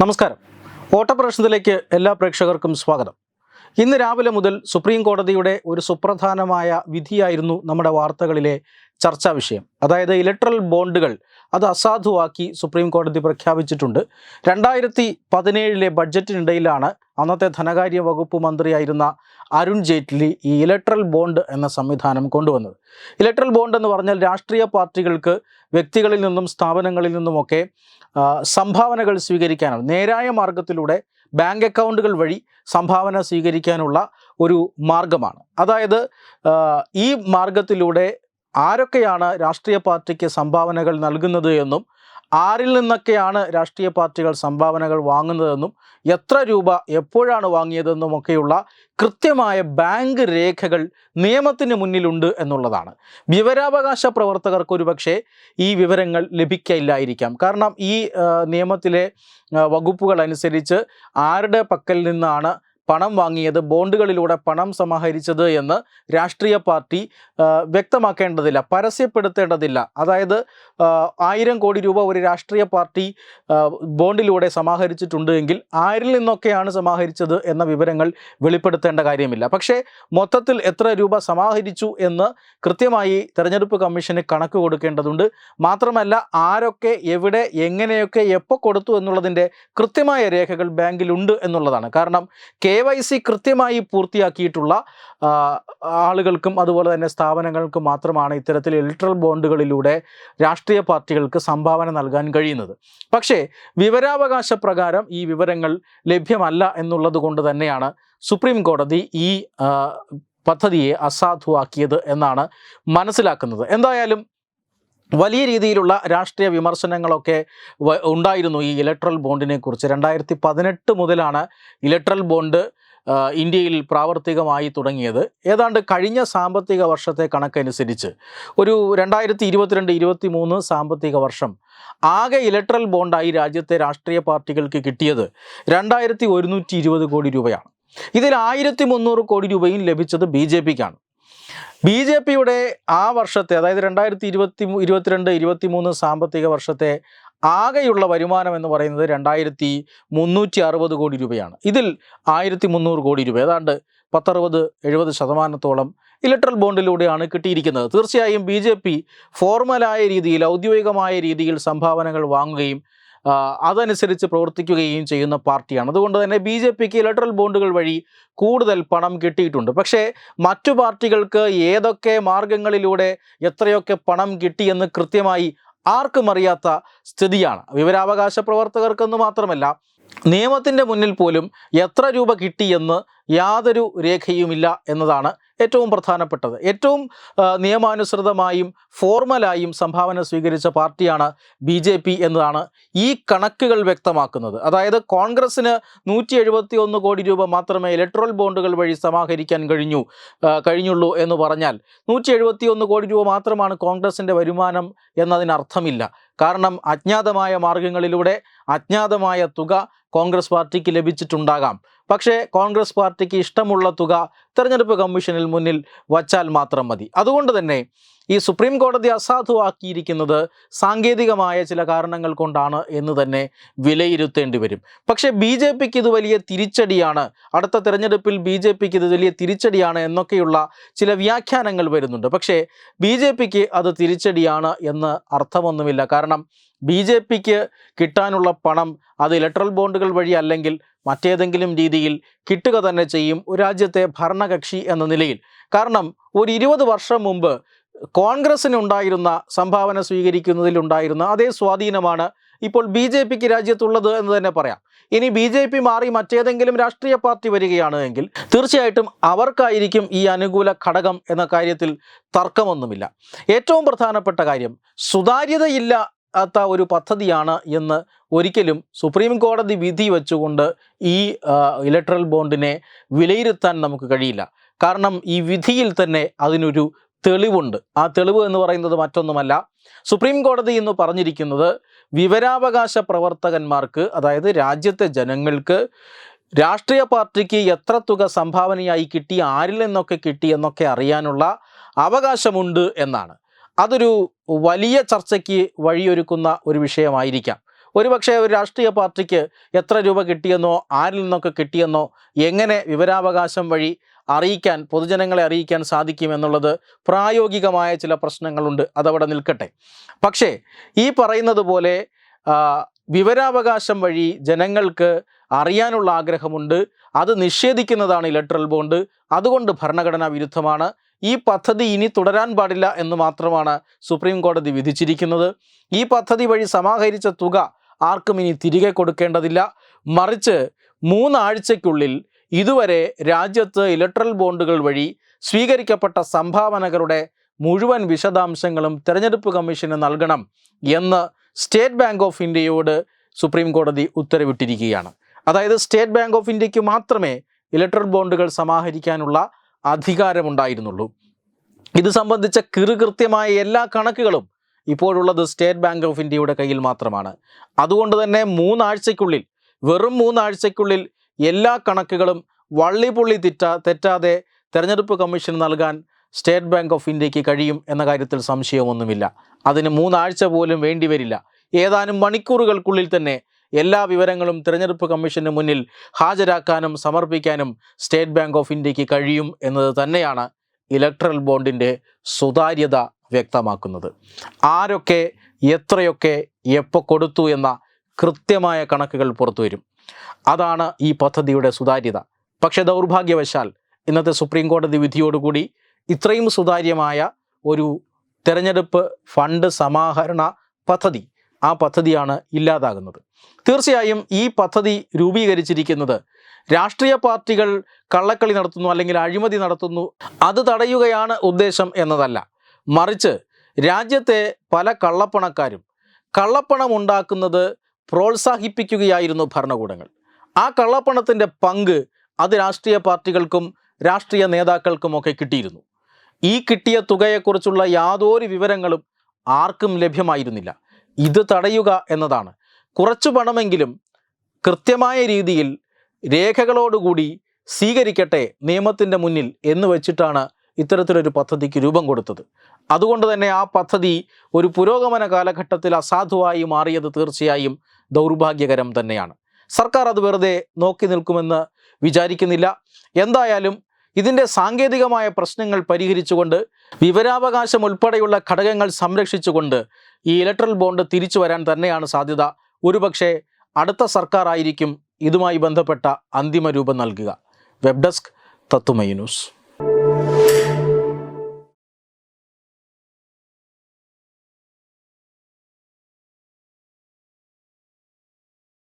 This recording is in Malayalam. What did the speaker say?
നമസ്കാരം. ഓട്ടപ്രശ്നത്തിലേക്ക് എല്ലാ പ്രേക്ഷകർക്കും സ്വാഗതം. ഇന്ന് രാവിലെ മുതൽ സുപ്രീം കോടതിയുടെ ഒരു സുപ്രധാനമായ വിധിയായിരുന്നു നമ്മുടെ വാർത്തകളിലെ ചർച്ചാ വിഷയം. അതായത് ഇലക്ട്രൽ ബോണ്ടുകൾ അത് അസാധുവാക്കി സുപ്രീം കോടതി പ്രഖ്യാപിച്ചിട്ടുണ്ട്. രണ്ടായിരത്തി പതിനേഴിലെ ബഡ്ജറ്റിനിടയിലാണ് അന്നത്തെ ധനകാര്യ വകുപ്പ് മന്ത്രിയായിരുന്ന അരുൺ ജെയ്റ്റ്ലി ഈ ഇലക്ട്രൽ ബോണ്ട് എന്ന സംവിധാനം കൊണ്ടുവന്നത്. ഇലക്ട്രൽ ബോണ്ട് എന്ന് പറഞ്ഞാൽ രാഷ്ട്രീയ പാർട്ടികൾക്ക് വ്യക്തികളിൽ നിന്നും സ്ഥാപനങ്ങളിൽ നിന്നുമൊക്കെ സംഭാവനകൾ സ്വീകരിക്കാനാണ്. നേരായ മാർഗത്തിലൂടെ ബാങ്ക് അക്കൗണ്ടുകൾ വഴി സംഭാവന സ്വീകരിക്കാനുള്ള ഒരു മാർഗമാണ് അതായത് ഈ മാർഗത്തിലൂടെ ആരൊക്കെയാണ് രാഷ്ട്രീയ പാർട്ടിക്ക് സംഭാവനകൾ നൽകുന്നത് എന്നും ആരിൽ നിന്നൊക്കെയാണ് രാഷ്ട്രീയ പാർട്ടികൾ സംഭാവനകൾ വാങ്ങുന്നതെന്നും എത്ര രൂപ എപ്പോഴാണ് വാങ്ങിയതെന്നും ഒക്കെയുള്ള കൃത്യമായ ബാങ്ക് രേഖകൾ നിയമത്തിന് മുന്നിലുണ്ട് എന്നുള്ളതാണ്. വിവരാവകാശ പ്രവർത്തകർക്ക് ഒരുപക്ഷെ ഈ വിവരങ്ങൾ ലഭിക്കില്ലായിരിക്കാം കാരണം ഈ നിയമത്തിലെ വകുപ്പുകൾ അനുസരിച്ച് ആരുടെ പക്കൽ നിന്നാണ് പണം വാങ്ങിയത് ബോണ്ടുകളിലൂടെ പണം സമാഹരിച്ചത് എന്ന് രാഷ്ട്രീയ പാർട്ടി വ്യക്തമാക്കേണ്ടതില്ല പരസ്യപ്പെടുത്തേണ്ടതില്ല. അതായത് ആയിരം കോടി രൂപ ഒരു രാഷ്ട്രീയ പാർട്ടി ബോണ്ടിലൂടെ സമാഹരിച്ചിട്ടുണ്ട് എങ്കിൽ ആരിൽ നിന്നൊക്കെയാണ് സമാഹരിച്ചത് എന്ന വിവരങ്ങൾ വെളിപ്പെടുത്തേണ്ട കാര്യമില്ല. പക്ഷേ മൊത്തത്തിൽ എത്ര രൂപ സമാഹരിച്ചു എന്ന് കൃത്യമായി തെരഞ്ഞെടുപ്പ് കമ്മീഷന് കണക്ക് കൊടുക്കേണ്ടതുണ്ട്. മാത്രമല്ല ആരൊക്കെ എവിടെ എങ്ങനെയൊക്കെ എപ്പോൾ കൊടുത്തു എന്നുള്ളതിന്റെ കൃത്യമായ രേഖകൾ ബാങ്കിലുണ്ട് എന്നുള്ളതാണ്. കാരണം കെ. വൈ സി കൃത്യമായി പൂർത്തിയാക്കിയിട്ടുള്ള ആളുകൾക്കും അതുപോലെ തന്നെ സ്ഥാപനങ്ങൾക്കും മാത്രമാണ് ഇത്തരത്തിൽ ഇലക്ട്രൽ ബോണ്ടുകളിലൂടെ രാഷ്ട്രീയ പാർട്ടികൾക്ക് സംഭാവന നൽകാൻ കഴിയുന്നത്. പക്ഷേ വിവരാവകാശ പ്രകാരം ഈ വിവരങ്ങൾ ലഭ്യമല്ല എന്നുള്ളത് കൊണ്ട് തന്നെയാണ് സുപ്രീം കോടതി ഈ പദ്ധതിയെ അസാധുവാക്കിയത് എന്നാണ് മനസ്സിലാക്കുന്നത്. എന്തായാലും വലിയ രീതിയിലുള്ള രാഷ്ട്രീയ വിമർശനങ്ങളൊക്കെ ഉണ്ടായിരുന്നു ഈ ഇലക്ട്രൽ ബോണ്ടിനെ കുറിച്ച്. രണ്ടായിരത്തി പതിനെട്ട് മുതലാണ് ഇലക്ട്രൽ ബോണ്ട് ഇന്ത്യയിൽ പ്രാവർത്തികമായി തുടങ്ങിയത്. ഏതാണ്ട് കഴിഞ്ഞ സാമ്പത്തിക വർഷത്തെ കണക്കനുസരിച്ച് ഒരു രണ്ടായിരത്തി ഇരുപത്തിരണ്ട് ഇരുപത്തി മൂന്ന് സാമ്പത്തിക വർഷം ആകെ ഇലക്ട്രൽ ബോണ്ടായി രാജ്യത്തെ രാഷ്ട്രീയ പാർട്ടികൾക്ക് കിട്ടിയത് രണ്ടായിരത്തി ഒരുന്നൂറ്റി ഇരുപത് കോടി രൂപയാണ്. ഇതിൽ ആയിരത്തി മുന്നൂറ് കോടി രൂപയും ലഭിച്ചത് ബി ജെ പിക്കാണ്. ബി ജെ പിയുടെ ആ വർഷത്തെ അതായത് രണ്ടായിരത്തി ഇരുപത്തി ഇരുപത്തിരണ്ട് ഇരുപത്തി മൂന്ന് സാമ്പത്തിക വർഷത്തെ ആകെയുള്ള വരുമാനം എന്ന് പറയുന്നത് രണ്ടായിരത്തി മുന്നൂറ്റി അറുപത് കോടി രൂപയാണ്. ഇതിൽ ആയിരത്തി മുന്നൂറ് കോടി രൂപ ഏതാണ്ട് പത്തറുപത് എഴുപത് ശതമാനത്തോളം ഇലക്ട്രൽ ബോണ്ടിലൂടെയാണ് കിട്ടിയിരിക്കുന്നത്. തീർച്ചയായും ബി ജെ പി ഫോർമലായ രീതിയിൽ ഔദ്യോഗികമായ രീതിയിൽ സംഭാവനകൾ വാങ്ങുകയും അതനുസരിച്ച് പ്രവർത്തിക്കുകയും ചെയ്യുന്ന പാർട്ടിയാണ്. അതുകൊണ്ട് തന്നെ ബി ജെ പിക്ക് ഇലക്ട്രൽ ബോണ്ടുകൾ വഴി കൂടുതൽ പണം കിട്ടിയിട്ടുണ്ട്. പക്ഷേ മറ്റു പാർട്ടികൾക്ക് ഏതൊക്കെ മാർഗങ്ങളിലൂടെ എത്രയൊക്കെ പണം കിട്ടിയെന്ന് കൃത്യമായി ആർക്കും അറിയാത്ത സ്ഥിതിയാണ്. വിവരാവകാശ പ്രവർത്തകർക്കെന്ന് മാത്രമല്ല നിയമത്തിന്റെ മുന്നിൽ പോലും എത്ര രൂപ കിട്ടിയെന്ന് യാതൊരു രേഖയുമില്ല എന്നതാണ് ഏറ്റവും പ്രധാനപ്പെട്ടത്. ഏറ്റവും നിയമാനുസൃതമായും ഫോർമലായും സംഭാവന സ്വീകരിച്ച പാർട്ടിയാണ് ബി ജെ പി എന്നതാണ് ഈ കണക്കുകൾ വ്യക്തമാക്കുന്നത്. അതായത് കോൺഗ്രസ്സിന് നൂറ്റി എഴുപത്തി ഒന്ന് കോടി രൂപ മാത്രമേ ഇലക്ട്രൽ ബോണ്ടുകൾ വഴി സമാഹരിക്കാൻ കഴിഞ്ഞു കഴിഞ്ഞുള്ളൂ എന്ന് പറഞ്ഞാൽ നൂറ്റി എഴുപത്തി ഒന്ന് കോടി രൂപ മാത്രമാണ് കോൺഗ്രസിന്റെ വരുമാനം എന്നതിനർത്ഥമില്ല. കാരണം അജ്ഞാതമായ മാർഗങ്ങളിലൂടെ അജ്ഞാതമായ തുക കോൺഗ്രസ് പാർട്ടിക്ക് ലഭിച്ചിട്ടുണ്ടാകാം. പക്ഷേ കോൺഗ്രസ് പാർട്ടിക്ക് ഇഷ്ടമുള്ള തുക തെരഞ്ഞെടുപ്പ് കമ്മീഷനിൽ മുന്നിൽ വച്ചാൽ മാത്രം മതി. അതുകൊണ്ട് തന്നെ ഈ സുപ്രീം കോടതി അസാധുവാക്കിയിരിക്കുന്നത് സാങ്കേതികമായ ചില കാരണങ്ങൾ കൊണ്ടാണ് എന്ന് തന്നെ വിലയിരുത്തേണ്ടി വരും. പക്ഷേ ബി ജെ പിക്ക് ഇത് വലിയ തിരിച്ചടിയാണ്. അടുത്ത തെരഞ്ഞെടുപ്പിൽ ബി ജെ പിക്ക് ഇത് വലിയ തിരിച്ചടിയാണ് എന്നൊക്കെയുള്ള ചില വ്യാഖ്യാനങ്ങൾ വരുന്നുണ്ട്. പക്ഷേ ബി ജെ പിക്ക് അത് തിരിച്ചടിയാണ് എന്ന് അർത്ഥമൊന്നുമില്ല. കാരണം ബി ജെ പിക്ക് കിട്ടാനുള്ള പണം അത് ഇലക്ട്രൽ ബോണ്ടുകൾ വഴി അല്ലെങ്കിൽ മറ്റേതെങ്കിലും രീതിയിൽ കിട്ടുക തന്നെ ചെയ്യും രാജ്യത്തെ ഭരണകക്ഷി എന്ന നിലയിൽ. കാരണം ഒരു ഇരുപത് വർഷം മുമ്പ് കോൺഗ്രസ്സിനുണ്ടായിരുന്ന സംഭാവന സ്വീകരിക്കുന്നതിലുണ്ടായിരുന്ന അതേ സ്വാധീനമാണ് ഇപ്പോൾ ബി ജെ പിക്ക് രാജ്യത്തുള്ളത് എന്ന് തന്നെ പറയാം. ഇനി ബി ജെ പി മാറി മറ്റേതെങ്കിലും രാഷ്ട്രീയ പാർട്ടി വരികയാണ് എങ്കിൽ തീർച്ചയായിട്ടും അവർക്കായിരിക്കും ഈ അനുകൂല ഘടകം എന്ന കാര്യത്തിൽ തർക്കമൊന്നുമില്ല. ഏറ്റവും പ്രധാനപ്പെട്ട കാര്യം സുതാര്യതയില്ലാത്ത ഒരു പദ്ധതിയാണ് എന്ന് ഒരിക്കലും സുപ്രീം കോടതി വിധി വെച്ചുകൊണ്ട് ഈ ഇലക്ട്രൽ ബോണ്ടിനെ വിലയിരുത്താൻ നമുക്ക് കഴിയില്ല. കാരണം ഈ വിധിയിൽ തന്നെ അതിനൊരു തെളിവുണ്ട്. ആ തെളിവ് എന്ന് പറയുന്നത് മറ്റൊന്നുമല്ല. സുപ്രീം കോടതി എന്ന് പറഞ്ഞിരിക്കുന്നത് വിവരാവകാശ പ്രവർത്തകന്മാർക്ക് അതായത് രാജ്യത്തെ ജനങ്ങൾക്ക് രാഷ്ട്രീയ പാർട്ടിക്ക് എത്ര തുക സംഭാവനയായി കിട്ടി ആരിൽ നിന്നൊക്കെ കിട്ടി എന്നൊക്കെ അറിയാനുള്ള അവകാശമുണ്ട് എന്നാണ്. അതൊരു വലിയ ചർച്ചയ്ക്ക് വഴിയൊരുക്കുന്ന ഒരു വിഷയമായിരിക്കാം. ഒരുപക്ഷെ ഒരു രാഷ്ട്രീയ പാർട്ടിക്ക് എത്ര രൂപ കിട്ടിയെന്നോ ആരിൽ നിന്നൊക്കെ കിട്ടിയെന്നോ എങ്ങനെ വിവരാവകാശം വഴി അറിയിക്കാൻ പൊതുജനങ്ങളെ അറിയിക്കാൻ സാധിക്കും എന്നുള്ളത് പ്രായോഗികമായ ചില പ്രശ്നങ്ങളുണ്ട്. അതവിടെ നിൽക്കട്ടെ. പക്ഷേ ഈ പറയുന്നത് പോലെ വിവരാവകാശം വഴി ജനങ്ങൾക്ക് അറിയാനുള്ള ആഗ്രഹമുണ്ട്. അത് നിഷേധിക്കുന്നതാണ് ഇലക്ട്രൽ ബോണ്ട്. അതുകൊണ്ട് ഭരണഘടനാ വിരുദ്ധമാണ്. ഈ പദ്ധതി ഇനി തുടരാൻ പാടില്ല എന്ന് മാത്രമാണ് സുപ്രീം കോടതി വിധിച്ചിരിക്കുന്നത്. ഈ പദ്ധതി വഴി സമാഹരിച്ച തുക ആർക്കും ഇനി തിരികെ കൊടുക്കേണ്ടതില്ല. മറിച്ച് മൂന്നാഴ്ചയ്ക്കുള്ളിൽ ഇതുവരെ രാജ്യത്ത് ഇലക്ട്രൽ ബോണ്ടുകൾ വഴി സ്വീകരിക്കപ്പെട്ട സംഭാവനകളുടെ മുഴുവൻ വിശദാംശങ്ങളും തെരഞ്ഞെടുപ്പ് കമ്മീഷന് നൽകണം എന്ന് സ്റ്റേറ്റ് ബാങ്ക് ഓഫ് ഇന്ത്യയോട് സുപ്രീം കോടതി ഉത്തരവിട്ടിരിക്കുകയാണ്. അതായത് സ്റ്റേറ്റ് ബാങ്ക് ഓഫ് ഇന്ത്യയ്ക്ക് മാത്രമേ ഇലക്ട്രൽ ബോണ്ടുകൾ സമാഹരിക്കാനുള്ള അധികാരമുണ്ടായിരുന്നുള്ളൂ. ഇത് സംബന്ധിച്ച കിറുകൃത്യമായ എല്ലാ കണക്കുകളും ഇപ്പോഴുള്ളത് സ്റ്റേറ്റ് ബാങ്ക് ഓഫ് ഇന്ത്യയുടെ കയ്യിൽ മാത്രമാണ്. അതുകൊണ്ട് തന്നെ മൂന്നാഴ്ചയ്ക്കുള്ളിൽ വെറും മൂന്നാഴ്ചയ്ക്കുള്ളിൽ എല്ലാ കണക്കുകളും വള്ളിപുള്ളി തെറ്റ തെറ്റാതെ തെരഞ്ഞെടുപ്പ് കമ്മീഷൻ നൽകാൻ സ്റ്റേറ്റ് ബാങ്ക് ഓഫ് ഇന്ത്യയ്ക്ക് കഴിയും എന്ന കാര്യത്തിൽ സംശയമൊന്നുമില്ല. അതിന് മൂന്നാഴ്ച പോലും വേണ്ടിവരില്ല ഏതാനും മണിക്കൂറുകൾക്കുള്ളിൽ തന്നെ എല്ലാ വിവരങ്ങളും തിരഞ്ഞെടുപ്പ് കമ്മീഷന് മുന്നിൽ ഹാജരാക്കാനും സമർപ്പിക്കാനും സ്റ്റേറ്റ് ബാങ്ക് ഓഫ് ഇന്ത്യയ്ക്ക് കഴിയും എന്നത് തന്നെയാണ് ഇലക്ട്രൽ ബോണ്ടിന്റെ സുതാര്യത വ്യക്തമാക്കുന്നത്. ആരൊക്കെ എത്രയൊക്കെ എപ്പോൾ കൊടുത്തു എന്ന കൃത്യമായ കണക്കുകൾ പുറത്തു വരും. അതാണ് ഈ പദ്ധതിയുടെ സുതാര്യത. പക്ഷേ ദൗർഭാഗ്യവശാൽ ഇന്നത്തെ സുപ്രീം കോടതി വിധിയോടുകൂടി ഇത്രയും സുതാര്യമായ ഒരു തെരഞ്ഞെടുപ്പ് ഫണ്ട് സമാഹരണ പദ്ധതി ആ പദ്ധതിയാണ് ഇല്ലാതാകുന്നത്. തീർച്ചയായും ഈ പദ്ധതി രൂപീകരിച്ചിരിക്കുന്നത് രാഷ്ട്രീയ പാർട്ടികൾ കള്ളക്കളി നടത്തുന്നു അല്ലെങ്കിൽ അഴിമതി നടത്തുന്നു അത് തടയുകയാണ് ഉദ്ദേശം എന്നതല്ല. മറിച്ച് രാജ്യത്തെ പല കള്ളപ്പണക്കാരും കള്ളപ്പണം ഉണ്ടാക്കുന്നത് പ്രോത്സാഹിപ്പിക്കുകയായിരുന്നു ഭരണകൂടങ്ങൾ. ആ കള്ളപ്പണത്തിന്റെ പങ്ക് അത് രാഷ്ട്രീയ പാർട്ടികൾക്കും രാഷ്ട്രീയ നേതാക്കൾക്കുമൊക്കെ കിട്ടിയിരുന്നു. ഈ കിട്ടിയ തുകയെക്കുറിച്ചുള്ള യാതൊരു വിവരങ്ങളും ആർക്കും ലഭ്യമായിരുന്നില്ല. ഇത് തടയുക എന്നതാണ്. കുറച്ചു പണമെങ്കിലും കൃത്യമായ രീതിയിൽ രേഖകളോടുകൂടി സ്വീകരിക്കട്ടെ നിയമത്തിന്റെ മുന്നിൽ എന്ന് വെച്ചിട്ടാണ് ഇത്തരത്തിലൊരു പദ്ധതിക്ക് രൂപം കൊടുത്തത്. അതുകൊണ്ട് തന്നെ ആ പദ്ധതി ഒരു പുരോഗമന കാലഘട്ടത്തിൽ അസാധുവായി മാറിയത് തീർച്ചയായും ദൗർഭാഗ്യകരം തന്നെയാണ്. സർക്കാർ അത് വെറുതെ നോക്കി നിൽക്കുമെന്ന് വിചാരിക്കുന്നില്ല. എന്തായാലും ഇതിന്റെ സാങ്കേതികമായ പ്രശ്നങ്ങൾ പരിഹരിച്ചുകൊണ്ട് വിവരാവകാശം ഉൾപ്പെടെയുള്ള ഘടകങ്ങൾ സംരക്ഷിച്ചുകൊണ്ട് ഈ ഇലക്ട്രൽ ബോണ്ട് തിരിച്ചു വരാൻ തന്നെയാണ് സാധ്യത. ഒരുപക്ഷെ അടുത്ത സർക്കാർ ആയിരിക്കും ഇതുമായി ബന്ധപ്പെട്ട അന്തിമ രൂപം നൽകുക. വെബ് ഡെസ്ക് തത്തുമൈ ന്യൂസ്